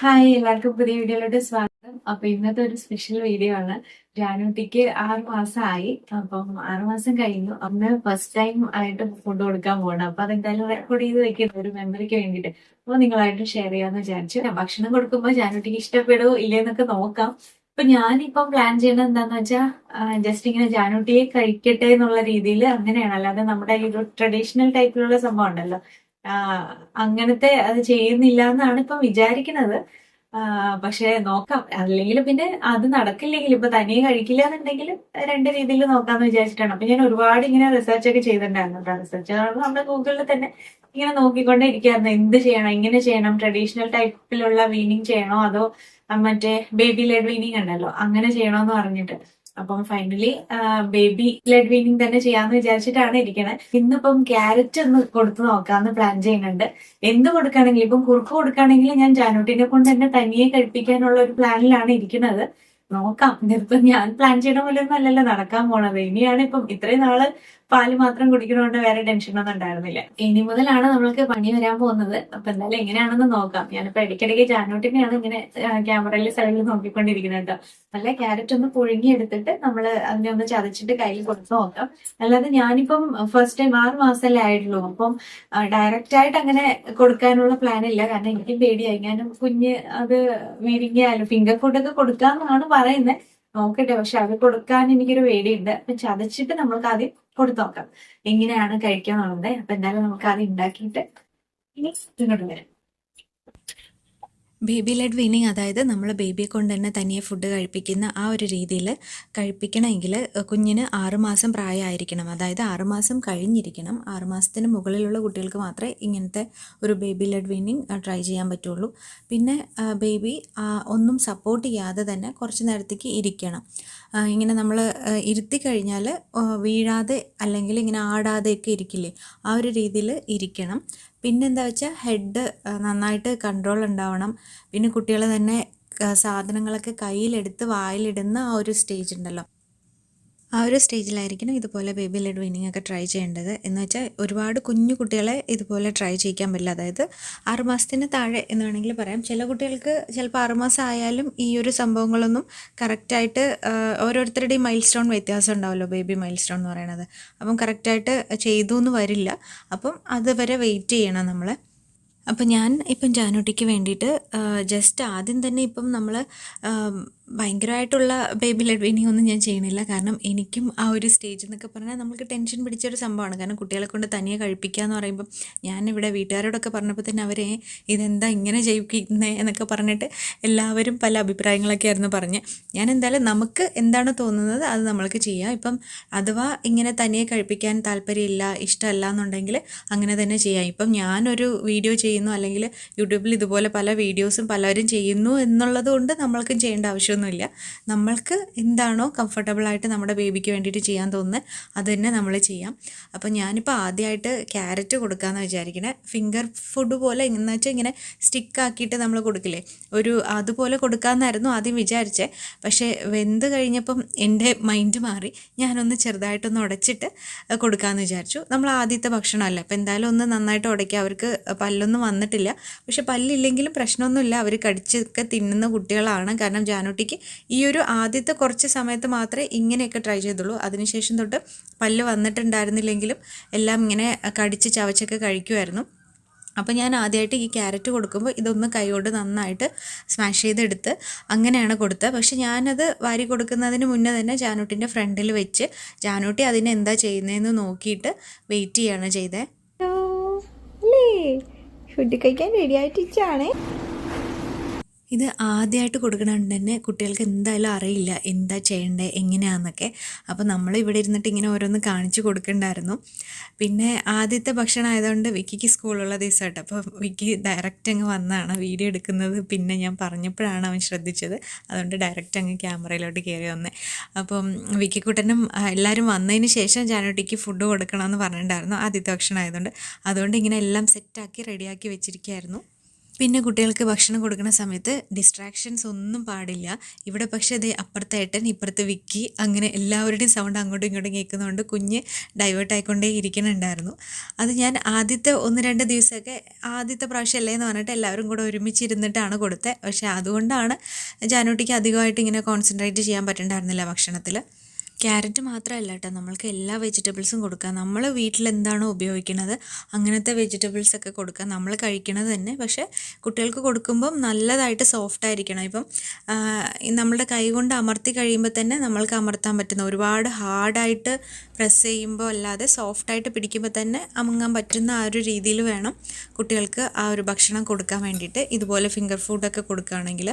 Hi എല്ലാവർക്കും പുതിയ വീഡിയോയിലോട്ട് സ്വാഗതം. അപ്പൊ ഇന്നത്തെ ഒരു സ്പെഷ്യൽ വീഡിയോ ആണ്. ജാനുട്ടിക്ക് ആറ് മാസമായി അപ്പം ആറു മാസം കഴിഞ്ഞു. അന്ന് ഫസ്റ്റ് ടൈം ആയിട്ട് ഫുഡ് കൊടുക്കാൻ പോകണം അപ്പൊ അതെന്തായാലും റെക്കോർഡ് ചെയ്ത് വെക്കുന്ന ഒരു മെമ്മറിക്ക് വേണ്ടിയിട്ട്. അപ്പൊ നിങ്ങളായിട്ട് ഷെയർ ചെയ്യാന്ന് വിചാരിച്ചു. ഭക്ഷണം കൊടുക്കുമ്പോൾ ജാനുട്ടിക്ക് ഇഷ്ടപ്പെടുമോ ഇല്ലേന്നൊക്കെ നോക്കാം. അപ്പൊ ഞാനിപ്പം പ്ലാൻ ചെയ്യുന്നത് എന്താന്ന് വെച്ചാൽ ജസ്റ്റ് ഇങ്ങനെ ജാനുട്ടിയെ കഴിക്കട്ടെ എന്നുള്ള രീതിയിൽ അങ്ങനെയാണ്. അല്ലാതെ നമ്മുടെ ഈ ഒരു ട്രഡീഷണൽ ടൈപ്പിലുള്ള സംഭവം ഉണ്ടല്ലോ. അങ്ങനത്തെ അത് ചെയ്യുന്നില്ല എന്നാണ് ഇപ്പൊ വിചാരിക്കുന്നത്. പക്ഷെ നോക്കാം. അല്ലെങ്കിൽ പിന്നെ അത് നടക്കില്ലെങ്കിൽ ഇപ്പൊ തനിയെ കഴിക്കില്ല എന്നുണ്ടെങ്കിൽ രണ്ട് രീതിയിൽ നോക്കാന്ന് വിചാരിച്ചിട്ടാണ്. അപ്പൊ ഞാൻ ഒരുപാട് ഇങ്ങനെ റിസർച്ച് ഒക്കെ ചെയ്തിട്ടുണ്ടായിരുന്നു റിസർച്ച് നമ്മുടെ ഗൂഗിളിൽ തന്നെ ഇങ്ങനെ നോക്കിക്കൊണ്ടേ ഇരിക്കുകയായിരുന്നു എന്ത് ചെയ്യണം ഇങ്ങനെ ചെയ്യണം ട്രഡീഷണൽ ടൈപ്പിലുള്ള വീനിങ് ചെയ്യണോ അതോ മറ്റേ ബേബി ലെഡ് വീനിങ് ഉണ്ടല്ലോ അങ്ങനെ ചെയ്യണോന്ന് പറഞ്ഞിട്ട്. അപ്പം ഫൈനലി ബേബി ലെഡ് വീനിങ് തന്നെ ചെയ്യാന്ന് വിചാരിച്ചിട്ടാണ് ഇരിക്കണത് ഇന്നിപ്പം ക്യാരറ്റ് ഒന്ന് കൊടുത്തു നോക്കാന്ന് പ്ലാൻ ചെയ്യുന്നുണ്ട്. എന്ത് കൊടുക്കുകയാണെങ്കിലും ഇപ്പം കുറുക്ക് കൊടുക്കുകയാണെങ്കിൽ ഞാൻ ജാനൂട്ടിനെ കൊണ്ട് തന്നെ തനിയെ കഴിപ്പിക്കാനുള്ള ഒരു പ്ലാനിലാണ് ഇരിക്കുന്നത്. നോക്കാം. ഇതിപ്പം ഞാൻ പ്ലാൻ ചെയ്യണ പോലെ ഒന്നും അല്ലല്ലോ. നടക്കാൻ പോണത്. ഇനിയാണ് ഇപ്പം ഇത്രയും നാൾ പാൽ മാത്രം കുടിക്കണോണ്ട് വേറെ ടെൻഷനൊന്നും ഉണ്ടായിരുന്നില്ല. ഇനി മുതലാണ് നമ്മൾക്ക് പണി വരാൻ പോകുന്നത്. അപ്പൊ എന്തായാലും എങ്ങനെയാണെന്ന് നോക്കാം. ഞാനിപ്പോ ഇടയ്ക്കിടയ്ക്ക് ചാനോട്ടിനെയാണ് ഇങ്ങനെ ക്യാമറയിൽ സൈഡിൽ നോക്കിക്കൊണ്ടിരിക്കുന്നത് കേട്ടോ. നല്ല ക്യാരറ്റ് ഒന്ന് പുഴുങ്ങി എടുത്തിട്ട് നമ്മൾ അതിനെ ഒന്ന് ചതച്ചിട്ട് കയ്യിൽ കൊടുത്ത് നോക്കാം. അല്ലാതെ ഞാനിപ്പം ഫസ്റ്റ് ടൈം ആറ് മാസമല്ലേ ആയിട്ടുള്ളൂ. അപ്പം ഡയറക്റ്റ് ആയിട്ട് അങ്ങനെ കൊടുക്കാനുള്ള പ്ലാൻ ഇല്ല. കാരണം എനിക്കും പേടിയായി. ഞാനും കുഞ്ഞ് അത് വിരിങ്ങിയാലും ഫിംഗർ ഫുഡൊക്കെ കൊടുക്കാമെന്നാണ് പറയുന്നത് നോക്കട്ടെ പക്ഷെ അത് കൊടുക്കാൻ എനിക്കൊരു പേടിയുണ്ട്. അപ്പൊ ചതച്ചിട്ട് നമ്മൾക്ക് ആദ്യം കൊടുത്തു നോക്കാം. എങ്ങനെയാണ് കഴിക്കാന്നുള്ളത്. അപ്പൊ എന്തായാലും നമുക്ക് ആദ്യം ഉണ്ടാക്കിയിട്ട് ഇനി ഇങ്ങോട്ട് വരാം. ബേബി ലെഡ് വീനിങ് അതായത് നമ്മൾ ബേബിയെ കൊണ്ട് തന്നെ തനിയെ ഫുഡ് കഴിപ്പിക്കുന്ന ആ ഒരു രീതിയിൽ കഴിപ്പിക്കണമെങ്കിൽ കുഞ്ഞിന് ആറുമാസം പ്രായമായിരിക്കണം. അതായത് ആറുമാസം കഴിഞ്ഞിരിക്കണം. ആറുമാസത്തിന് മുകളിലുള്ള കുട്ടികൾക്ക് മാത്രമേ ഇങ്ങനത്തെ ഒരു ബേബി ലെഡ് വീനിങ് ട്രൈ ചെയ്യാൻ പറ്റുള്ളൂ. പിന്നെ ബേബി ഒന്നും സപ്പോർട്ട് ചെയ്യാതെ തന്നെ കുറച്ച് നേരത്തേക്ക് ഇരിക്കണം. ഇങ്ങനെ നമ്മൾ ഇരുത്തി കഴിഞ്ഞാൽ വീഴാതെ അല്ലെങ്കിൽ ഇങ്ങനെ ആടാതെയൊക്കെ ഇരിക്കില്ലേ ആ ഒരു രീതിയിൽ ഇരിക്കണം. പിന്നെന്താ വെച്ചാൽ ഹെഡ് നന്നായിട്ട് കൺട്രോൾ ഉണ്ടാവണം. പിന്നെ കുട്ടികൾ തന്നെ സാധനങ്ങളൊക്കെ കയ്യിലെടുത്ത് വായിലിടുന്ന ആ ഒരു സ്റ്റേജ് ഉണ്ടല്ലോ. ആ ഒരു സ്റ്റേജിലായിരിക്കണം ഇതുപോലെ ബേബി ലെഡ് വീനിങ് ഒക്കെ ട്രൈ ചെയ്യേണ്ടത്. എന്ന് വെച്ചാൽ ഒരുപാട് കുഞ്ഞു കുട്ടികളെ ഇതുപോലെ ട്രൈ ചെയ്യിക്കാൻ പറ്റില്ല. അതായത് ആറുമാസത്തിന് താഴെ എന്ന് വേണമെങ്കിൽ പറയാം. ചില കുട്ടികൾക്ക് ചിലപ്പോൾ ആറുമാസം ആയാലും ഈ ഒരു സംഭവങ്ങളൊന്നും കറക്റ്റായിട്ട് ഓരോരുത്തരുടെയും മൈൽ സ്റ്റോൺ വ്യത്യാസം ഉണ്ടാവുമല്ലോ ബേബി മൈൽ സ്റ്റോൺ എന്ന് പറയുന്നത്. അപ്പം കറക്റ്റായിട്ട് ചെയ്തു എന്ന് വരില്ല. അപ്പം അതുവരെ വെയിറ്റ് ചെയ്യണം നമ്മൾ അപ്പം ഞാൻ ഇപ്പം ജാനുട്ടിക്ക് വേണ്ടിയിട്ട് ജസ്റ്റ് ആദ്യം തന്നെ ഇപ്പം നമ്മൾ ഭയങ്കരമായിട്ടുള്ള ബേബി ലെഡ് വീനിങ് ഒന്നും ഞാൻ ചെയ്യണില്ല. കാരണം എനിക്കും ആ ഒരു സ്റ്റേജ് എന്നൊക്കെ പറഞ്ഞാൽ നമുക്ക് ടെൻഷൻ പിടിച്ചൊരു സംഭവമാണ്. കാരണം കുട്ടികളെ കൊണ്ട് തനിയെ കഴിപ്പിക്കുക എന്ന് പറയുമ്പം ഇവിടെ വീട്ടുകാരോടൊക്കെ പറഞ്ഞപ്പോൾ തന്നെ അവരെ ഇതെന്താ ഇങ്ങനെ ചെയ്യിക്കുന്നേ? എന്നൊക്കെ പറഞ്ഞിട്ട് എല്ലാവരും പല അഭിപ്രായങ്ങളൊക്കെ ആയിരുന്നു പറഞ്ഞ്. ഞാൻ എന്തായാലും നമുക്ക് എന്താണോ തോന്നുന്നത് അത് നമ്മൾക്ക് ചെയ്യാം. ഇപ്പം അഥവാ ഇങ്ങനെ തനിയെ കഴിപ്പിക്കാൻ താല്പര്യമില്ല ഇഷ്ടമല്ല എന്നുണ്ടെങ്കിൽ അങ്ങനെ തന്നെ ചെയ്യാം. ഇപ്പം ഞാനൊരു വീഡിയോ ചെയ്യുന്നു അല്ലെങ്കിൽ യൂട്യൂബിൽ ഇതുപോലെ പല വീഡിയോസും പലരും ചെയ്യുന്നു എന്നുള്ളത് കൊണ്ട് നമ്മൾക്കും ചെയ്യേണ്ട ആവശ്യമൊന്നുമില്ല നമ്മൾക്ക് എന്താണോ കംഫർട്ടബിളായിട്ട് നമ്മുടെ ബേബിക്ക് വേണ്ടിയിട്ട് ചെയ്യാൻ തോന്നുന്നത് അത് തന്നെ നമ്മൾ ചെയ്യാം. അപ്പോൾ ഞാനിപ്പോൾ ആദ്യമായിട്ട് ക്യാരറ്റ് കൊടുക്കാമെന്ന് വിചാരിക്കണേ. ഫിംഗർ ഫുഡ് പോലെ എന്ന് വെച്ചാൽ ഇങ്ങനെ സ്റ്റിക്കാക്കിയിട്ട് നമ്മൾ കൊടുക്കില്ലേ? ഒരു അതുപോലെ കൊടുക്കാമെന്നായിരുന്നു ആദ്യം വിചാരിച്ചേ. പക്ഷേ വെന്ത് കഴിഞ്ഞപ്പം എന്റെ മൈൻഡ് മാറി. ഞാനൊന്ന് ചെറുതായിട്ടൊന്ന് ഉടച്ചിട്ട് കൊടുക്കാമെന്ന് വിചാരിച്ചു. നമ്മൾ ആദ്യത്തെ ഭക്ഷണമല്ല. അപ്പോൾ എന്തായാലും ഒന്ന് നന്നായിട്ട് ഉടയ്ക്കുക അവർക്ക് പല്ലൊന്നും വന്നിട്ടില്ല. പക്ഷെ പല്ലില്ലെങ്കിലും പ്രശ്നമൊന്നുമില്ല. അവർ കടിച്ചൊക്കെ തിന്നുന്ന കുട്ടികളാണ്. കാരണം ജാനുട്ടിക്ക് ഈ ഒരു ആദ്യത്തെ കുറച്ച് സമയത്ത് മാത്രമേ ഇങ്ങനെയൊക്കെ ട്രൈ ചെയ്തുള്ളൂ. അതിനുശേഷം തൊട്ട് പല്ല് വന്നിട്ടുണ്ടായിരുന്നില്ലെങ്കിലും എല്ലാം ഇങ്ങനെ കടിച്ച് ചവച്ചൊക്കെ കഴിക്കുമായിരുന്നു അപ്പോൾ ഞാൻ ആദ്യമായിട്ട് ഈ ക്യാരറ്റ് കൊടുക്കുമ്പോൾ ഇതൊന്ന് കൈകൊണ്ട് നന്നായിട്ട് സ്മാഷ് ചെയ്തെടുത്ത് അങ്ങനെയാണ് കൊടുത്തത്. പക്ഷെ ഞാനത് വാരി കൊടുക്കുന്നതിന് മുന്നേ തന്നെ ജാനൂട്ടിന്റെ ഫ്രണ്ടിൽ വെച്ച് ജാനൂട്ടി അതിനെ എന്താ ചെയ്യുന്നതെന്ന് നോക്കിയിട്ട് വെയിറ്റ് ചെയ്യാണ് ചെയ്തത് കഴിക്കാൻ റെഡി ആയിട്ടിച്ചാണേ ഇത് ആദ്യമായിട്ട് കൊടുക്കണതുകൊണ്ട് തന്നെ കുട്ടികൾക്ക് എന്തായാലും അറിയില്ല എന്താ ചെയ്യേണ്ടത് എങ്ങനെയാണെന്നൊക്കെ അപ്പോൾ നമ്മൾ ഇവിടെ ഇരുന്നിട്ട് ഇങ്ങനെ ഓരോന്ന് കാണിച്ചു കൊടുക്കണ്ടായിരുന്നു. പിന്നെ ആദ്യത്തെ ഭക്ഷണം ആയതുകൊണ്ട് വിക്കിക്ക് സ്കൂളുള്ള ദിവസമായിട്ട്. അപ്പോൾ വിക്കി ഡയറക്റ്റ് അങ്ങ് വന്നതാണ് വീഡിയോ എടുക്കുന്നത്. പിന്നെ ഞാൻ പറഞ്ഞപ്പോഴാണ് അവൻ ശ്രദ്ധിച്ചത്. അതുകൊണ്ട് ഡയറക്റ്റ് അങ്ങ് ക്യാമറയിലോട്ട് കയറി വന്നേ. അപ്പം വിക്കിക്കുട്ടനും എല്ലാവരും വന്നതിന് ശേഷം ജാനോട്ടിക്ക് ഫുഡ് കൊടുക്കണമെന്ന് പറഞ്ഞിട്ടുണ്ടായിരുന്നു ആദ്യത്തെ ഭക്ഷണം ആയതുകൊണ്ട്. അതുകൊണ്ട് ഇങ്ങനെ എല്ലാം സെറ്റാക്കി റെഡിയാക്കി വെച്ചിരിക്കുകയായിരുന്നു പിന്നെ കുട്ടികൾക്ക് ഭക്ഷണം കൊടുക്കുന്ന സമയത്ത് ഡിസ്ട്രാക്ഷൻസ് ഒന്നും പാടില്ല. ഇവിടെ പക്ഷേ അത് അപ്പുറത്തെ ഏട്ടൻ ഇപ്പുറത്തെ വിക്കി അങ്ങനെ എല്ലാവരുടെയും സൗണ്ട് അങ്ങോട്ടും ഇങ്ങോട്ടും കേൾക്കുന്നതുകൊണ്ട് കുഞ്ഞ് ഡൈവേർട്ട് ആയിക്കൊണ്ടേ ഇരിക്കുന്നുണ്ടായിരുന്നു. അത് ഞാൻ ആദ്യത്തെ ഒന്ന് രണ്ട് ദിവസമൊക്കെ ആദ്യത്തെ പ്രാവശ്യം അല്ലേ എന്ന് പറഞ്ഞിട്ട് എല്ലാവരും കൂടെ ഒരുമിച്ചിരുന്നിട്ടാണ് കൊടുത്തത് പക്ഷേ അതുകൊണ്ടാണ് ജാനൂട്ടിക്ക് അധികമായിട്ട് ഇങ്ങനെ കോൺസെൻട്രേറ്റ് ചെയ്യാൻ പറ്റുന്നുണ്ടായിരുന്നില്ല ഭക്ഷണത്തിൽ ക്യാരറ്റ് മാത്രമല്ല കേട്ടോ. നമ്മൾക്ക് എല്ലാ വെജിറ്റബിൾസും കൊടുക്കാം. നമ്മൾ വീട്ടിൽ എന്താണോ ഉപയോഗിക്കുന്നത് അങ്ങനത്തെ വെജിറ്റബിൾസ് ഒക്കെ കൊടുക്കാം. നമ്മൾ കഴിക്കണത് തന്നെ. പക്ഷേ കുട്ടികൾക്ക് കൊടുക്കുമ്പം നല്ലതായിട്ട് സോഫ്റ്റ് ആയിരിക്കണം. ഇപ്പം നമ്മളുടെ കൈ കൊണ്ട് അമർത്തി കഴിയുമ്പോൾ തന്നെ നമ്മൾക്ക് അമർത്താൻ പറ്റുന്ന ഒരുപാട് ഹാർഡായിട്ട് പ്രസ് ചെയ്യുമ്പോൾ അല്ലാതെ സോഫ്റ്റായിട്ട് പിടിക്കുമ്പോൾ തന്നെ അമുങ്ങാൻ പറ്റുന്ന ആ ഒരു രീതിയിൽ വേണം കുട്ടികൾക്ക് ആ ഒരു ഭക്ഷണം കൊടുക്കാൻ വേണ്ടിയിട്ട്. ഇതുപോലെ ഫിംഗർ ഫുഡൊക്കെ കൊടുക്കുകയാണെങ്കിൽ.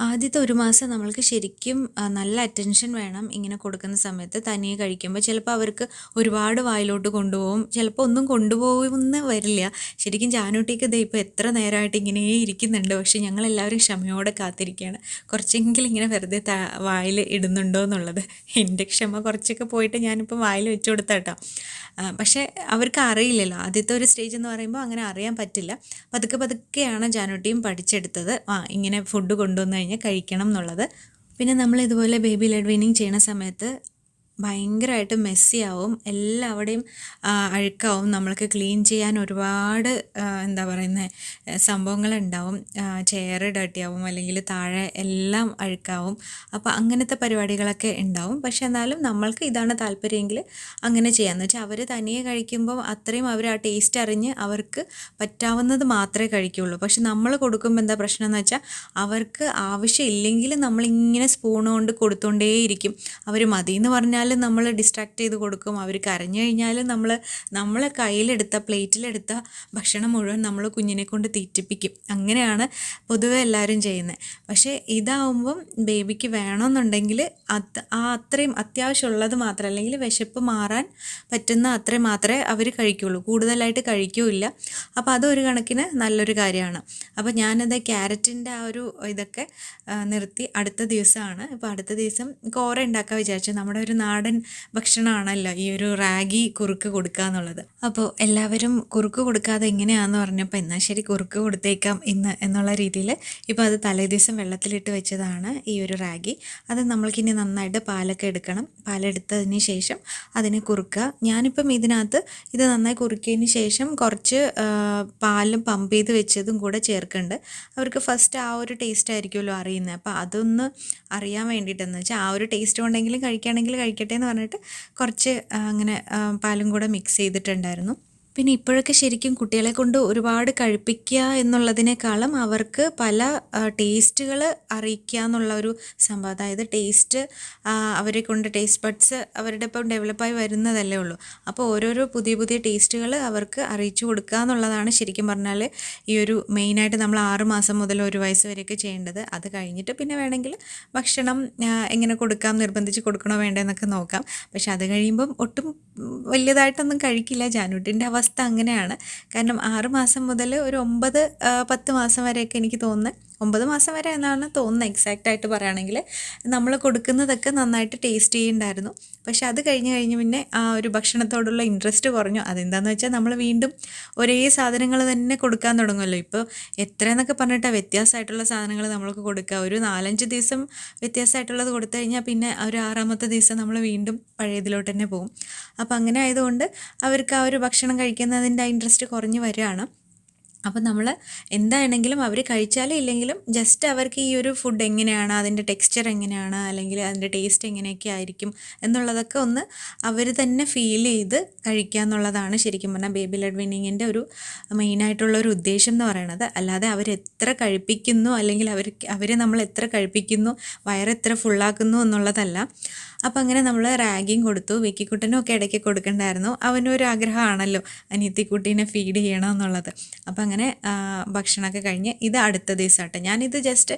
ആദ്യത്തെ ഒരു മാസം നമ്മൾക്ക് ശരിക്കും നല്ല അറ്റൻഷൻ വേണം ഇങ്ങനെ കൊടുക്കുന്ന സമയത്ത്. തനിയെ കഴിക്കുമ്പോൾ ചിലപ്പോൾ അവർക്ക് ഒരുപാട് വായിലോട്ട് കൊണ്ടുപോകും ചിലപ്പോൾ ഒന്നും കൊണ്ടുപോകുമെന്ന് വരില്ല. ശരിക്കും ജാനൂട്ടിക്ക് ഇത് ഇപ്പോൾ എത്ര നേരമായിട്ട് ഇങ്ങനെ ഇരിക്കുന്നുണ്ട്. പക്ഷെ ഞങ്ങളെല്ലാവരും ക്ഷമയോടെ കാത്തിരിക്കുകയാണ്. കുറച്ചെങ്കിലും ഇങ്ങനെ വെറുതെ വായിൽ ഇടുന്നുണ്ടോ എന്നുള്ളത്. എന്റെ ക്ഷമ കുറച്ചൊക്കെ പോയിട്ട് ഞാനിപ്പോൾ വായിൽ വെച്ച് കൊടുത്താട്ടോ. പക്ഷേ അവർക്ക് അറിയില്ലല്ലോ. ആദ്യത്തെ ഒരു സ്റ്റേജ് എന്ന് പറയുമ്പോൾ അങ്ങനെ അറിയാൻ പറ്റില്ല. പതുക്കെ പതുക്കെയാണ് ജാനൂട്ടിയും പഠിച്ചെടുത്തത്. ആ ഇങ്ങനെ ഫുഡ് കൊണ്ടുവന്നു കഴിഞ്ഞാൽ കഴിക്കണം എന്നുള്ളത്. പിന്നെ നമ്മൾ ഇതുപോലെ ബേബി ലെഡ് വീനിങ് ചെയ്യുന്ന സമയത്ത് ഭയങ്കരമായിട്ട് മെസ്സിയാവും. എല്ലാവിടെയും അഴുക്കാവും. നമ്മൾക്ക് ക്ലീൻ ചെയ്യാൻ ഒരുപാട് എന്താ പറയുന്നത് സംഭവങ്ങളുണ്ടാവും. ചെയർ ഡട്ടിയാവും അല്ലെങ്കിൽ താഴെ എല്ലാം അഴുക്കാവും. അപ്പോൾ അങ്ങനത്തെ പരിപാടികളൊക്കെ ഉണ്ടാവും. പക്ഷേ എന്നാലും നമ്മൾക്ക് ഇതാണ് താല്പര്യമെങ്കിൽ അങ്ങനെ ചെയ്യാമെന്ന് വെച്ചാൽ അവർ തനിയെ കഴിക്കുമ്പോൾ അത്രയും അവർ ആ ടേസ്റ്റ് അറിഞ്ഞ് അവർക്ക് പറ്റാവുന്നത് മാത്രമേ കഴിക്കുകയുള്ളൂ പക്ഷെ നമ്മൾ കൊടുക്കുമ്പോൾ എന്താ പ്രശ്നം എന്ന് വെച്ചാൽ അവർക്ക് ആവശ്യമില്ലെങ്കിൽ നമ്മളിങ്ങനെ സ്പൂൺ കൊണ്ട് കൊടുത്തുകൊണ്ടേയിരിക്കും അവർ മതി എന്ന് പറഞ്ഞാൽ നമ്മൾ ഡിസ്ട്രാക്ട് ചെയ്ത് കൊടുക്കും. അവർ കരഞ്ഞു കഴിഞ്ഞാൽ നമ്മൾ നമ്മളെ കയ്യിലെടുത്ത പ്ലേറ്റിലെടുത്ത ഭക്ഷണം മുഴുവൻ നമ്മൾ കുഞ്ഞിനെ കൊണ്ട് തീറ്റിപ്പിക്കും. അങ്ങനെയാണ് പൊതുവെ എല്ലാവരും ചെയ്യുന്നത് പക്ഷേ ഇതാവുമ്പം ബേബിക്ക് വേണമെന്നുണ്ടെങ്കിൽ അത് ആ അത്രയും അത്യാവശ്യമുള്ളത് മാത്രം അല്ലെങ്കിൽ വിശപ്പ് മാറാൻ പറ്റുന്ന അത്രയും മാത്രമേ അവർ കഴിക്കുള്ളൂ. കൂടുതലായിട്ട് കഴിക്കൂല അപ്പോൾ അതൊരു കണക്കിന് നല്ലൊരു കാര്യമാണ്. അപ്പോൾ ഞാനത് ക്യാരറ്റിന്റെ ആ ഒരു ഇതൊക്കെ നിർത്തി അടുത്ത ദിവസമാണ്. ഇപ്പോൾ അടുത്ത ദിവസം കോര ഉണ്ടാക്കാൻ വിചാരിച്ചു നമ്മുടെ ഒരു നാടൻ ഭക്ഷണമാണല്ലോ ഈ ഒരു റാഗി കുറുക്ക് കൊടുക്കുക എന്നുള്ളത്. അപ്പോൾ എല്ലാവരും കുറുക്ക് കൊടുക്കാതെ എങ്ങനെയാണെന്ന് പറഞ്ഞപ്പോൾ എന്നാൽ ശരി കുറുക്ക് കൊടുത്തേക്കാം ഇന്ന് എന്നുള്ള രീതിയിൽ ഇപ്പോൾ അത് തലേദിവസം വെള്ളത്തിലിട്ട് വെച്ചതാണ് ഈ ഒരു റാഗി. അത് നമ്മൾക്കിനി നന്നായിട്ട് പാലൊക്കെ എടുക്കണം. പാലെടുത്തതിന് ശേഷം അതിനെ കുറുക്കുക. ഞാനിപ്പം ഇതിനകത്ത് ഇത് നന്നായി കുറുക്കിയതിന് ശേഷം കുറച്ച് പാലും പമ്പ് ചെയ്ത് വെച്ചതും കൂടെ ചേർക്കുന്നുണ്ട്. അവർക്ക് ഫസ്റ്റ് ആ ഒരു ടേസ്റ്റ് ആയിരിക്കുമല്ലോ അറിയുന്നത്. അപ്പോൾ അതൊന്ന് അറിയാൻ വേണ്ടിയിട്ടെന്ന് വെച്ചാൽ ആ ഒരു ടേസ്റ്റ് ഉണ്ടെങ്കിലും കഴിക്കുകയാണെങ്കിൽ കഴിക്കട്ടെ എന്ന് പറഞ്ഞിട്ട് കുറച്ച് അങ്ങനെ പാലും കൂടെ മിക്സ് ചെയ്തിട്ടുണ്ടായിരുന്നു. പിന്നെ ഇപ്പോഴൊക്കെ ശരിക്കും കുട്ടികളെ കൊണ്ട് ഒരുപാട് കഴിപ്പിക്കുക എന്നുള്ളതിനേക്കാളും അവർക്ക് പല ടേസ്റ്റുകൾ അറിയിക്കുക എന്നുള്ള ഒരു സംഭവം. അതായത് ടേസ്റ്റ് അവരെ കൊണ്ട് ടേസ്റ്റ് ബഡ്സ് അവരുടെ ഇപ്പം ഡെവലപ്പായി വരുന്നതല്ലേ ഉള്ളൂ. അപ്പോൾ ഓരോരോ പുതിയ പുതിയ ടേസ്റ്റുകൾ അവർക്ക് അറിയിച്ചു കൊടുക്കുക എന്നുള്ളതാണ് ശരിക്കും പറഞ്ഞാൽ ഈ ഒരു മെയിനായിട്ട് നമ്മൾ ആറ് മാസം മുതൽ ഒരു വയസ്സ് വരെയൊക്കെ ചെയ്യേണ്ടത്. അത് കഴിഞ്ഞിട്ട് പിന്നെ വേണമെങ്കിൽ ഭക്ഷണം എങ്ങനെ കൊടുക്കാം നിർബന്ധിച്ച് കൊടുക്കണോ വേണ്ടതെന്നൊക്കെ നോക്കാം. പക്ഷെ അത് കഴിയുമ്പം ഒട്ടും വലിയതായിട്ടൊന്നും കഴിക്കില്ല. ജാനുട്ടിന്റെ അവസ്ഥ അങ്ങനെയാണ്. കാരണം ആറ് മാസം മുതൽ ഒരു ഒമ്പത് പത്ത് മാസം വരെയൊക്കെ എനിക്ക് തോന്നുന്നത് ഒമ്പത് മാസം വരെ എന്നാണ് തോന്നുന്നത് എക്സാക്റ്റ് ആയിട്ട് പറയുകയാണെങ്കിൽ. നമ്മൾ കൊടുക്കുന്നതൊക്കെ നന്നായിട്ട് ടേസ്റ്റ് ചെയ്യുന്നുണ്ടായിരുന്നു. പക്ഷെ അത് കഴിഞ്ഞ് കഴിഞ്ഞ് പിന്നെ ആ ഒരു ഭക്ഷണത്തോടുള്ള ഇൻട്രസ്റ്റ് കുറഞ്ഞു. അതെന്താണെന്ന് വെച്ചാൽ നമ്മൾ വീണ്ടും ഒരേ സാധനങ്ങൾ തന്നെ കൊടുക്കാൻ തുടങ്ങുമല്ലോ. ഇപ്പോൾ എത്രയെന്നൊക്കെ പറഞ്ഞിട്ടാണ് വ്യത്യാസമായിട്ടുള്ള സാധനങ്ങൾ നമ്മൾക്ക് കൊടുക്കുക. ഒരു നാലഞ്ച് ദിവസം വ്യത്യാസമായിട്ടുള്ളത് കൊടുത്തു കഴിഞ്ഞാൽ പിന്നെ ഒരു ആറാമത്തെ ദിവസം നമ്മൾ വീണ്ടും പഴയതിലോട്ട് തന്നെ പോകും. അപ്പോൾ അങ്ങനെ ആയതുകൊണ്ട് അവർക്ക് ആ ഒരു ഭക്ഷണം കഴിക്കുന്നതിന്റെ ഇൻട്രസ്റ്റ് കുറഞ്ഞു വരികയാണ്. അപ്പം നമ്മൾ എന്താണെങ്കിലും അവർ കഴിച്ചാലും ഇല്ലെങ്കിലും ജസ്റ്റ് അവർക്ക് ഈ ഒരു ഫുഡ് എങ്ങനെയാണ് അതിന്റെ ടെക്സ്ചർ എങ്ങനെയാണ് അല്ലെങ്കിൽ അതിന്റെ ടേസ്റ്റ് എങ്ങനെയൊക്കെ ആയിരിക്കും എന്നുള്ളതൊക്കെ ഒന്ന് അവർ തന്നെ ഫീൽ ചെയ്ത് കഴിക്കുക എന്നുള്ളതാണ് ശരിക്കും പറഞ്ഞാൽ ബേബി ലെഡ് വിന്നിങ്ങിന്റെ ഒരു മെയിനായിട്ടുള്ള ഒരു ഉദ്ദേശം എന്ന് പറയുന്നത് അല്ലാതെ അവരെത്ര കഴിപ്പിക്കുന്നു അല്ലെങ്കിൽ അവർ അവരെ നമ്മൾ എത്ര കഴിപ്പിക്കുന്നു വയറെത്ര ഫുള്ളാക്കുന്നു എന്നുള്ളതല്ല. അപ്പം അങ്ങനെ നമ്മൾ റാഗിങ് കൊടുത്തു വിക്കിക്കുട്ടനും ഒക്കെ ഇടയ്ക്ക് കൊടുക്കണ്ടായിരുന്നു. അവനൊരു ആഗ്രഹമാണല്ലോ അനിയത്തിക്കുട്ടീനെ ഫീഡ് ചെയ്യണം എന്നുള്ളത്. അപ്പം അങ്ങനെ ഭക്ഷണമൊക്കെ കഴിഞ്ഞ് ഇത് അടുത്ത ദിവസമായിട്ട് ഞാനിത് ജസ്റ്റ്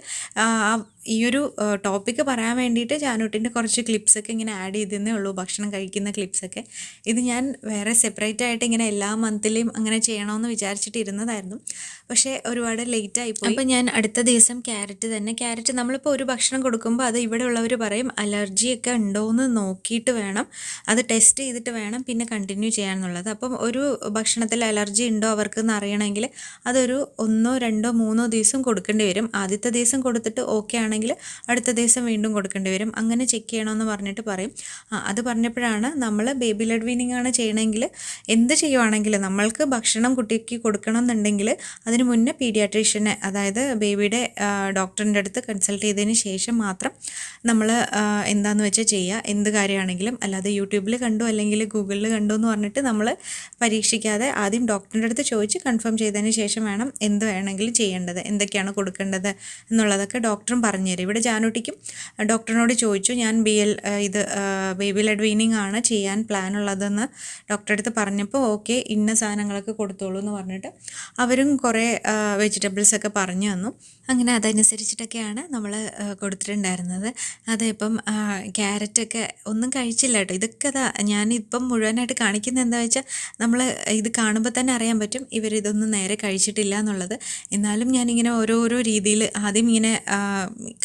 ഈ ഒരു ടോപ്പിക്ക് പറയാൻ വേണ്ടിയിട്ട് ജാനൂട്ടിന്റെ കുറച്ച് ക്ലിപ്സൊക്കെ ഇങ്ങനെ ആഡ് ചെയ്തേ ഉള്ളൂ. ഭക്ഷണം കഴിക്കുന്ന ക്ലിപ്സൊക്കെ ഇത് ഞാൻ വേറെ സെപ്പറേറ്റ് ആയിട്ട് ഇങ്ങനെ എല്ലാ മന്തിലെയും അങ്ങനെ ചെയ്യണമെന്ന് വിചാരിച്ചിട്ട് ഇരുന്നതായിരുന്നു പക്ഷേ ഒരുപാട് ലേറ്റ് ആയിപ്പോയി. അപ്പോൾ ഞാൻ അടുത്ത ദിവസം ക്യാരറ്റ് തന്നെ. ക്യാരറ്റ് നമ്മളിപ്പോൾ ഒരു ഭക്ഷണം കൊടുക്കുമ്പോൾ അത് ഇവിടെ ഉള്ളവർ പറയും അലർജിയൊക്കെ ഉണ്ടോ എന്ന് നോക്കിയിട്ട് വേണം. അത് ടെസ്റ്റ് ചെയ്തിട്ട് വേണം പിന്നെ കണ്ടിന്യൂ ചെയ്യാമെന്നുള്ളത് അപ്പം ഒരു ഭക്ഷണത്തിൽ അലർജി ഉണ്ടോ അവർക്ക് എന്ന് അറിയണമെങ്കിൽ അതൊരു ഒന്നോ രണ്ടോ മൂന്നോ ദിവസം കൊടുക്കേണ്ടി വരും. ആദ്യത്തെ ദിവസം കൊടുത്തിട്ട് ഓക്കെ ആണെങ്കിൽ അടുത്ത ദിവസം വീണ്ടും കൊടുക്കേണ്ടി വരും. അങ്ങനെ ചെക്ക് ചെയ്യണമെന്ന് പറഞ്ഞിട്ട് പറയും. അത് പറഞ്ഞപ്പോഴാണ് നമ്മൾ ബേബി ലെഡ് വീനിങ് ആണ് ചെയ്യണമെങ്കിൽ എന്ത് ചെയ്യുവാണെങ്കിലും നമ്മൾക്ക് ഭക്ഷണം കുട്ടിക്ക് കൊടുക്കണം എന്നുണ്ടെങ്കിൽ അതിന് മുന്നേ പീഡിയാട്രീഷ്യനെ അതായത് ബേബിയുടെ ഡോക്ടറിന്റെ അടുത്ത് കൺസൾട്ട് ചെയ്തതിന് ശേഷം മാത്രം നമ്മൾ എന്താണെന്ന് വെച്ചാൽ ചെയ്യുക എന്ത് കാര്യമാണെങ്കിലും അല്ലാതെ യൂട്യൂബിൽ കണ്ടു അല്ലെങ്കിൽ ഗൂഗിളിൽ കണ്ടു എന്ന് പറഞ്ഞിട്ട് നമ്മൾ പരീക്ഷിക്കാതെ ആദ്യം ഡോക്ടറിന്റെ അടുത്ത് ചോദിച്ച് കൺഫേം ചെയ്തതിന് ശേഷം വേണം എന്ത് വേണമെങ്കിലും ചെയ്യേണ്ടത് എന്തൊക്കെയാണ് കൊടുക്കേണ്ടത് എന്നുള്ളതൊക്കെ ഡോക്ടറും പറഞ്ഞുതരും. ഇവിടെ ജാനുട്ടിക്കും ഡോക്ടറിനോട് ചോദിച്ചു ഞാൻ ബി എൽ ഇത് ബേബി ലെഡ് വീനിങ് ആണ് ചെയ്യാൻ പ്ലാൻ ഉള്ളതെന്ന് ഡോക്ടറെ അടുത്ത് പറഞ്ഞപ്പോൾ ഓക്കെ ഇന്ന സാധനങ്ങളൊക്കെ കൊടുത്തോളൂ എന്ന് പറഞ്ഞിട്ട് അവരും കുറേ വെജിറ്റബിൾസൊക്കെ പറഞ്ഞു തന്നു. അങ്ങനെ അതനുസരിച്ചിട്ടൊക്കെയാണ് നമ്മൾ കൊടുത്തിട്ടുണ്ടായിരുന്നത്. അതിപ്പം ക്യാരറ്റൊക്കെ ഒന്നും കഴിച്ചില്ല കേട്ടോ. ഇതൊക്കെ അതാ ഞാനിപ്പം മുഴുവനായിട്ട് കാണിക്കുന്നത് എന്താ വെച്ചാൽ നമ്മൾ ഇത് കാണുമ്പോൾ തന്നെ അറിയാൻ പറ്റും ഇവരിതൊന്നും നേരെ കഴിച്ചിട്ടില്ല എന്നുള്ളത്. എന്നാലും ഞാനിങ്ങനെ ഓരോരോ രീതിയിൽ ആദ്യം ഇങ്ങനെ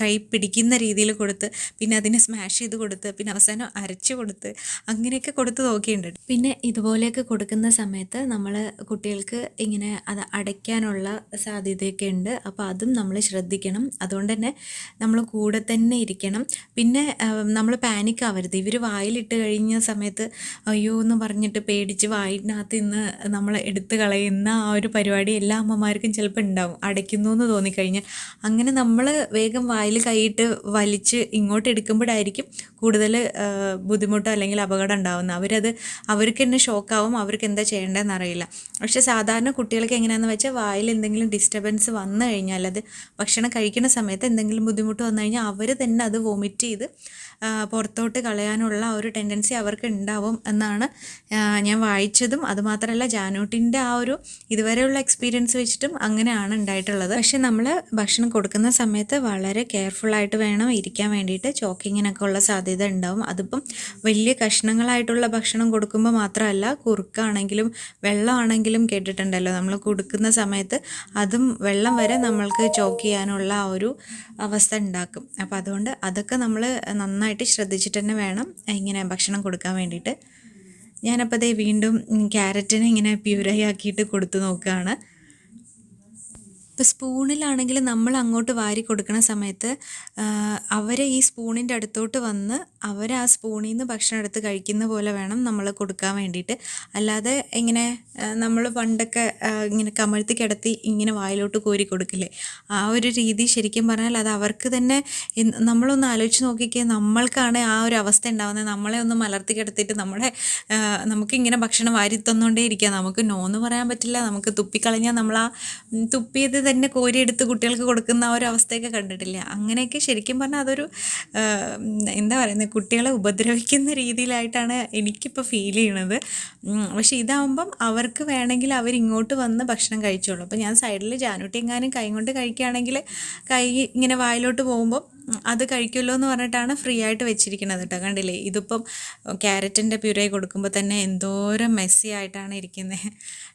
കൈ പിടിക്കുന്ന രീതിയിൽ കൊടുത്ത് പിന്നെ അതിനെ സ്മാഷ് ചെയ്ത് കൊടുത്ത് പിന്നെ അവസാനം അരച്ച് കൊടുത്ത് അങ്ങനെയൊക്കെ കൊടുത്ത് നോക്കിയിട്ടുണ്ട് പിന്നെ ഇതുപോലെയൊക്കെ കൊടുക്കുന്ന സമയത്ത് നമ്മൾ കുട്ടികൾക്ക് ഇങ്ങനെ അത് അടയ്ക്കാനുള്ള സാധ്യതയൊക്കെ ഉണ്ട്. അപ്പോൾ അതും നമ്മൾ ശ്രദ്ധിക്കണം. അതുകൊണ്ട് തന്നെ നമ്മൾ കൂടെ തന്നെ ഇരിക്കണം. പിന്നെ നമ്മൾ പാനിക് ആവരുത്. ഇവർ വായിലിട്ട് കഴിഞ്ഞ സമയത്ത് അയ്യോ എന്ന് പറഞ്ഞിട്ട് പേടിച്ച് വായിനകത്ത് ഇന്ന് നമ്മൾ എടുത്തു കളയുന്ന ആ ഒരു പരിപാടി എല്ലാ അമ്മമാർക്കും ചിലപ്പോൾ ഉണ്ടാവും. അടയ്ക്കുന്നു എന്ന് തോന്നിക്കഴിഞ്ഞാൽ. അങ്ങനെ നമ്മൾ വേഗം വായിൽ കൈയിട്ട് വലിച്ച് ഇങ്ങോട്ട് എടുക്കുമ്പോഴായിരിക്കും കൂടുതൽ ബുദ്ധിമുട്ടോ അല്ലെങ്കിൽ അപകടം ഉണ്ടാവുന്നത്. അവരത് അവർക്ക് തന്നെ ഷോക്കാവും അവർക്ക് എന്താ ചെയ്യേണ്ടതെന്ന് അറിയില്ല. പക്ഷേ സാധാരണ കുട്ടികൾക്ക് എങ്ങനെയാണെന്ന് വെച്ചാൽ വായിൽ എന്തെങ്കിലും ഡിസ്റ്റർബൻസ് വന്നു കഴിഞ്ഞാൽ അത് ഭക്ഷണം കഴിക്കുന്ന സമയത്ത് എന്തെങ്കിലും ബുദ്ധിമുട്ട് വന്നു കഴിഞ്ഞാൽ അവർ തന്നെ അത് വോമിറ്റ് ചെയ്ത് പുറത്തോട്ട് കളയാനുള്ള ഒരു ടെൻഡൻസി അവർക്ക് ഉണ്ടാവും എന്നാണ് ഞാൻ വായിച്ചതും. അതുമാത്രമല്ല ജാനൂട്ടിന്റെ ആ ഒരു ഇതുവരെയുള്ള എക്സ്പീരിയൻസ് വെച്ചിട്ടും അങ്ങനെയാണ് ഉണ്ടായിട്ടുള്ളത്. പക്ഷെ നമ്മൾ ഭക്ഷണം കൊടുക്കുന്ന സമയത്ത് വളരെ കെയർഫുള്ളായിട്ട് വേണം ഇരിക്കാൻ വേണ്ടിയിട്ട്. ചോക്കിങ്ങിനൊക്കെ ഉള്ള സാധ്യത ഉണ്ടാവും. അതിപ്പം വലിയ കഷ്ണങ്ങളായിട്ടുള്ള ഭക്ഷണം കൊടുക്കുമ്പോൾ മാത്രമല്ല കുറുക്കാണെങ്കിലും വെള്ളമാണെങ്കിലും കേട്ടിട്ടുണ്ടല്ലോ. നമ്മൾ കൊടുക്കുന്ന സമയത്ത് അതും വെള്ളം വരെ നമ്മൾക്ക് ചോക്ക് ചെയ്യാനുള്ള ആ ഒരു അവസ്ഥ ഉണ്ടാക്കും. അപ്പോൾ അതുകൊണ്ട് അതൊക്കെ നമ്മൾ നന്നായിട്ട് ശ്രദ്ധിച്ചിട്ട് തന്നെ വേണം ഇങ്ങനെ ഭക്ഷണം കൊടുക്കാൻ വേണ്ടിയിട്ട്. ഞാനപ്പോൾ ദേ വീണ്ടും ക്യാരറ്റിനെ ഇങ്ങനെ പ്യൂരൈ ആക്കിയിട്ട് കൊടുത്തു നോക്കുകയാണ് ഇപ്പോൾ സ്പൂണിലാണെങ്കിൽ നമ്മൾ അങ്ങോട്ട് വാരി കൊടുക്കുന്ന സമയത്ത് അവരെ ഈ സ്പൂണിന്റെ അടുത്തോട്ട് വന്ന് അവർ ആ സ്പൂണിൽ നിന്ന് ഭക്ഷണം എടുത്ത് കഴിക്കുന്ന പോലെ വേണം നമ്മൾ കൊടുക്കാൻ വേണ്ടിയിട്ട്. അല്ലാതെ ഇങ്ങനെ നമ്മൾ പണ്ടൊക്കെ ഇങ്ങനെ കമഴ്ത്തി കിടത്തി ഇങ്ങനെ വായിലോട്ട് കോരി കൊടുക്കില്ലേ? ആ ഒരു രീതി ശരിക്കും പറഞ്ഞാൽ അത് അവർക്ക് തന്നെ നമ്മളൊന്ന് ആലോചിച്ച് നോക്കിക്കേ നമ്മൾക്കാണ് ആ ഒരു അവസ്ഥ ഉണ്ടാകുന്നത് നമ്മളെ ഒന്ന് മലർത്തി കിടത്തിയിട്ട് നമ്മളെ നമുക്കിങ്ങനെ ഭക്ഷണം വാരി തന്നുകൊണ്ടേ ഇരിക്കുക നമുക്ക് നോ എന്ന് പറയാൻ പറ്റില്ല. നമുക്ക് തുപ്പിക്കളഞ്ഞാൽ നമ്മൾ ആ തുപ്പിയത് തന്നെ കോരിയെടുത്ത് കുട്ടികൾക്ക് കൊടുക്കുന്ന ആ ഒരു അവസ്ഥയൊക്കെ കണ്ടിട്ടില്ല. അങ്ങനെയൊക്കെ ശരിക്കും പറഞ്ഞാൽ അതൊരു എന്താ പറയുന്നത് കുട്ടികളെ ഉപദ്രവിക്കുന്ന രീതിയിലായിട്ടാണ് എനിക്കിപ്പോൾ ഫീൽ ചെയ്യണത്. പക്ഷെ ഇതാവുമ്പം അവർക്ക് വേണമെങ്കിൽ അവരിങ്ങോട്ട് വന്ന് ഭക്ഷണം കഴിച്ചോളൂ. അപ്പോൾ ഞാൻ സൈഡിൽ ജാനുട്ടി എങ്ങാനും കൈ കൊണ്ട് കഴിക്കുകയാണെങ്കിൽ കൈ ഇങ്ങനെ വായിലോട്ട് പോകുമ്പം അത് കഴിക്കുമല്ലോ എന്ന് പറഞ്ഞിട്ടാണ് ഫ്രീ ആയിട്ട് വെച്ചിരിക്കുന്നത് കേട്ടോ. കണ്ടില്ലേ? ഇതിപ്പം ക്യാരറ്റിന്റെ പ്യൂരേ കൊടുക്കുമ്പോൾ തന്നെ എന്തോരം മെസ്സി ആയിട്ടാണ് ഇരിക്കുന്നത്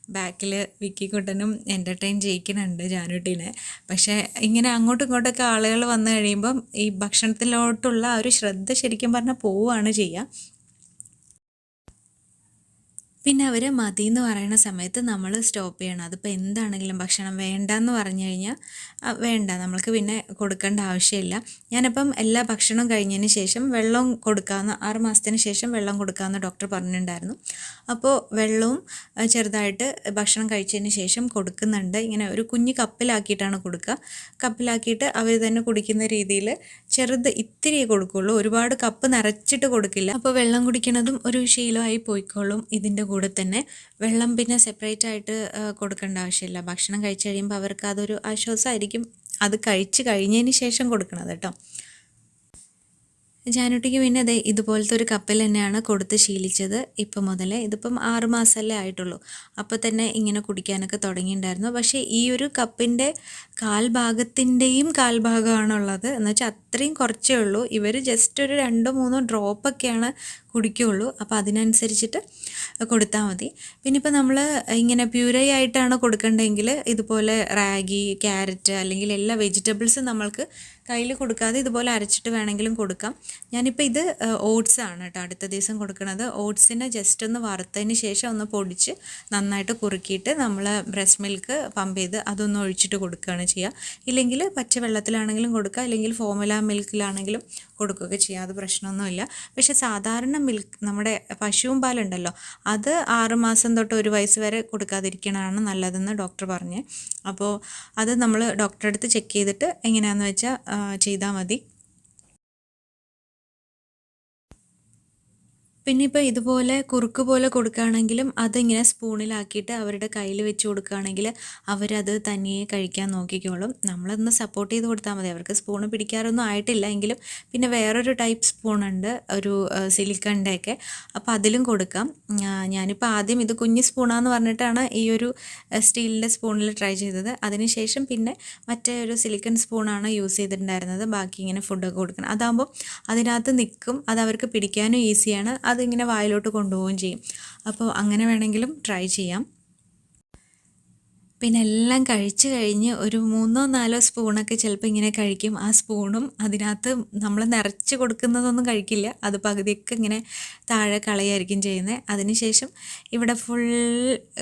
ബാക്കിൽ വിക്കിക്കുട്ടനും എന്റർടൈൻ ചെയ്യിക്കുന്നുണ്ട് ജാനുട്ടീനെ. പക്ഷേ ഇങ്ങനെ അങ്ങോട്ടും ഇങ്ങോട്ടൊക്കെ ആളുകൾ വന്നു കഴിയുമ്പം ഈ ഭക്ഷണത്തിലോട്ടുള്ള ആ ഒരു ശ്രദ്ധ ശരിക്കും പറഞ്ഞാൽ പോവുകയാണ് ചെയ്യുക പിന്നെ അവർ മതി എന്ന് പറയുന്ന സമയത്ത് നമ്മൾ സ്റ്റോപ്പ് ചെയ്യണം. അതിപ്പോൾ എന്താണെങ്കിലും ഭക്ഷണം വേണ്ട എന്ന് പറഞ്ഞു കഴിഞ്ഞാൽ വേണ്ട. നമ്മൾക്ക് പിന്നെ കൊടുക്കേണ്ട ആവശ്യമില്ല. ഞാനിപ്പം എല്ലാ ഭക്ഷണവും കഴിഞ്ഞതിന് ശേഷം വെള്ളം കൊടുക്കാമെന്ന് ആറ് മാസത്തിന് ശേഷം വെള്ളം കൊടുക്കാമെന്ന് ഡോക്ടർ പറഞ്ഞിട്ടുണ്ടായിരുന്നു. അപ്പോൾ വെള്ളവും ചെറുതായിട്ട് ഭക്ഷണം കഴിച്ചതിന് ശേഷം കൊടുക്കുന്നുണ്ട്. ഇങ്ങനെ ഒരു കുഞ്ഞ് കപ്പിലാക്കിയിട്ടാണ് കൊടുക്കുക. കപ്പിലാക്കിയിട്ട് അവർ തന്നെ കുടിക്കുന്ന രീതിയിൽ ചെറുത് ഇത്തിരി കൊടുക്കുള്ളൂ. ഒരുപാട് കപ്പ് നിറച്ചിട്ട് കൊടുക്കില്ല. അപ്പോൾ വെള്ളം കുടിക്കണതും ഒരു ശീലമായി പോയിക്കോളും ഇതിന്റെ കൂടെ തന്നെ വെള്ളം പിന്നെ സെപ്പറേറ്റ് ആയിട്ട് കൊടുക്കേണ്ട ആവശ്യമില്ല. ഭക്ഷണം കഴിച്ച് കഴിയുമ്പോൾ അവർക്ക് അതൊരു ആശ്വാസമായിരിക്കും അത് കഴിച്ചു കഴിഞ്ഞതിന് ശേഷം കൊടുക്കണത് കേട്ടോ. ജാനുട്ടിക്ക് പിന്നെ അതെ ഇതുപോലത്തെ ഒരു കപ്പിൽ തന്നെയാണ് കൊടുത്ത് ശീലിച്ചത് ഇപ്പം മുതലേ. ഇതിപ്പം ആറ് മാസമല്ലേ ആയിട്ടുള്ളൂ. അപ്പോൾ തന്നെ ഇങ്ങനെ കുടിക്കാനൊക്കെ തുടങ്ങിയിട്ടുണ്ടായിരുന്നു. പക്ഷേ ഈ ഒരു കപ്പിന്റെ കാൽഭാഗത്തിന്റെയും കാൽഭാഗമാണുള്ളത്. എന്ന് വെച്ചാൽ അത്രയും കുറച്ചേ ഉള്ളൂ. ഇവർ ജസ്റ്റ് ഒരു രണ്ടോ മൂന്നോ ഡ്രോപ്പൊക്കെയാണ് കുടിക്കുകയുള്ളൂ അപ്പോൾ അതിനനുസരിച്ചിട്ട് കൊടുത്താൽ മതി. പിന്നെ ഇപ്പോൾ നമ്മൾ ഇങ്ങനെ പ്യൂരൈ ആയിട്ടാണ് കൊടുക്കേണ്ടതെങ്കിൽ ഇതുപോലെ റാഗി ക്യാരറ്റ് അല്ലെങ്കിൽ എല്ലാ വെജിറ്റബിൾസും നമ്മൾക്ക് കയ്യിൽ കൊടുക്കാതെ ഇതുപോലെ അരച്ചിട്ട് വേണമെങ്കിലും കൊടുക്കാം. ഞാനിപ്പോൾ ഇത് ഓട്സ് ആണ് കേട്ടോ അടുത്ത ദിവസം കൊടുക്കുന്നത് ഓട്സിനെ ജസ്റ്റ് ഒന്ന് വറുത്തതിന് ശേഷം ഒന്ന് പൊടിച്ച് നന്നായിട്ട് കുറുക്കിയിട്ട് നമ്മൾ ബ്രസ്റ്റ് മിൽക്ക് പമ്പ് ചെയ്ത് അതൊന്ന് ഒഴിച്ചിട്ട് കൊടുക്കുകയാണ് ചെയ്യുക ഇല്ലെങ്കിൽ പച്ചവെള്ളത്തിലാണെങ്കിലും കൊടുക്കുക അല്ലെങ്കിൽ ഫോമുല മിൽക്കിലാണെങ്കിലും കൊടുക്കുകയൊക്കെ ചെയ്യാം. അത് പ്രശ്നമൊന്നുമില്ല. പക്ഷേ സാധാരണ മിൽക്ക് നമ്മുടെ പശുവും പാലുണ്ടല്ലോ അത് ആറുമാസം തൊട്ട് ഒരു വയസ്സ് വരെ കൊടുക്കാതിരിക്കണതാണ് നല്ലതെന്ന് ഡോക്ടർ പറഞ്ഞ്. അപ്പോൾ അത് നമ്മൾ ഡോക്ടറെ അടുത്ത് ചെക്ക് ചെയ്തിട്ട് എങ്ങനെയാണെന്ന് വെച്ചാൽ ചെയ്താൽ മതി. പിന്നെ ഇപ്പോൾ ഇതുപോലെ കുറുക്ക് പോലെ കൊടുക്കുകയാണെങ്കിലും അതിങ്ങനെ സ്പൂണിലാക്കിയിട്ട് അവരുടെ കയ്യിൽ വെച്ച് കൊടുക്കുകയാണെങ്കിൽ അവരത് തനിയെ കഴിക്കാൻ നോക്കിക്കോളും. നമ്മളൊന്ന് സപ്പോർട്ട് ചെയ്ത് കൊടുത്താൽ മതി. അവർക്ക് സ്പൂണ് പിടിക്കാറൊന്നും ആയിട്ടില്ല എങ്കിലും പിന്നെ വേറൊരു ടൈപ്പ് സ്പൂണുണ്ട് ഒരു സിലിക്കണിന്റെയൊക്കെ അപ്പോൾ അതിലും കൊടുക്കാം. ഞാനിപ്പോൾ ആദ്യം ഇത് കുഞ്ഞ് സ്പൂണാന്ന് പറഞ്ഞിട്ടാണ് ഈ ഒരു സ്റ്റീലിന്റെ സ്പൂണിൽ ട്രൈ ചെയ്തത്. അതിനുശേഷം പിന്നെ മറ്റേ ഒരു സിലിക്കൺ സ്പൂണാണ് യൂസ് ചെയ്തിട്ടുണ്ടായിരുന്നത്. ബാക്കി ഇങ്ങനെ ഫുഡൊക്കെ കൊടുക്കണം. അതാകുമ്പോൾ അതിനകത്ത് നിൽക്കും. അത് അവർക്ക് പിടിക്കാനും ഈസിയാണ് അതിങ്ങനെ വായിലോട്ട് കൊണ്ടുപോവുകയും ചെയ്യും. അപ്പോൾ അങ്ങനെ വേണമെങ്കിലും ട്രൈ ചെയ്യാം. പിന്നെ എല്ലാം കഴിച്ച് കഴിഞ്ഞ് ഒരു മൂന്നോ നാലോ സ്പൂണൊക്കെ ചിലപ്പോൾ ഇങ്ങനെ കഴിക്കും. ആ സ്പൂണും അതിനകത്ത് നമ്മൾ നിറച്ച് കൊടുക്കുന്നതൊന്നും കഴിക്കില്ല. അത് പകുതിയൊക്കെ ഇങ്ങനെ താഴെ കളയായിരിക്കും ചെയ്യുന്നത്. അതിനുശേഷം ഇവിടെ ഫുൾ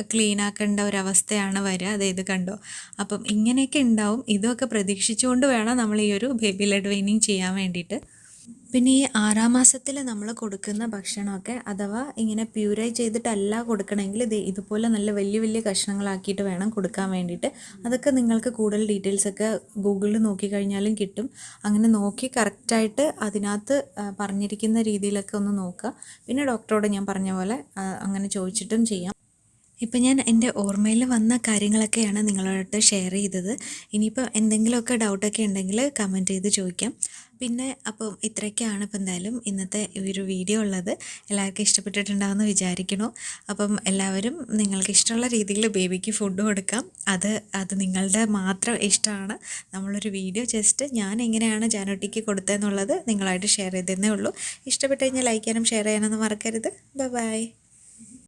ക്ലീൻ ആക്കേണ്ട ഒരവസ്ഥയാണ് വരിക. അതായത് കണ്ടോ? അപ്പം ഇങ്ങനെയൊക്കെ ഉണ്ടാവും. ഇതൊക്കെ പ്രതീക്ഷിച്ചുകൊണ്ട് വേണം നമ്മൾ ഈ ഒരു ബേബി ലെഡ് വെയിനിങ് ചെയ്യാൻ വേണ്ടിയിട്ട്. പിന്നെ ഈ ആറാം മാസത്തിൽ നമ്മൾ കൊടുക്കുന്ന ഭക്ഷണമൊക്കെ അഥവാ ഇങ്ങനെ പ്യൂരൈ ചെയ്തിട്ടല്ല കൊടുക്കണമെങ്കിൽ ഇത് ഇതുപോലെ നല്ല വലിയ വലിയ കഷ്ണങ്ങളാക്കിയിട്ട് വേണം കൊടുക്കാൻ വേണ്ടിയിട്ട്. അതൊക്കെ നിങ്ങൾക്ക് കൂടുതൽ ഡീറ്റെയിൽസ് ഒക്കെ ഗൂഗിളിൽ നോക്കിക്കഴിഞ്ഞാലും കിട്ടും. അങ്ങനെ നോക്കി കറക്റ്റായിട്ട് അതിനകത്ത് പറഞ്ഞിരിക്കുന്ന രീതിയിലൊക്കെ ഒന്ന് നോക്കുക. പിന്നെ ഡോക്ടറോട് ഞാൻ പറഞ്ഞ പോലെ അങ്ങനെ ചോദിച്ചിട്ടും ചെയ്യാം. ഇപ്പം ഞാൻ എന്റെ ഓർമ്മയിൽ വന്ന കാര്യങ്ങളൊക്കെയാണ് നിങ്ങളോട് ഷെയർ ചെയ്തത്. ഇനിയിപ്പോൾ എന്തെങ്കിലുമൊക്കെ ഡൗട്ടൊക്കെ ഉണ്ടെങ്കിൽ കമന്റ് ചെയ്ത് ചോദിക്കാം. പിന്നെ അപ്പം ഇത്രയൊക്കെയാണ് ഇപ്പം എന്തായാലും ഇന്നത്തെ ഒരു വീഡിയോ ഉള്ളത്. എല്ലാവർക്കും ഇഷ്ടപ്പെട്ടിട്ടുണ്ടാകുമെന്ന് വിചാരിക്കണു അപ്പം എല്ലാവരും നിങ്ങൾക്ക് ഇഷ്ടമുള്ള രീതിയിൽ ബേബിക്ക് ഫുഡ് കൊടുക്കാം. അത് അത് നിങ്ങളുടെ മാത്രം ഇഷ്ടമാണ്. നമ്മളൊരു വീഡിയോ ജസ്റ്റ് ഞാൻ എങ്ങനെയാണ് ജാനോട്ടിക്ക് കൊടുത്തതെന്നുള്ളത് നിങ്ങളായിട്ട് ഷെയർ ചെയ്തതേ ഉള്ളൂ. ഇഷ്ടപ്പെട്ട് കഴിഞ്ഞാൽ ലൈക്ക് ചെയ്യാനും ഷെയർ ചെയ്യാനൊന്നും മറക്കരുത്. ബൈ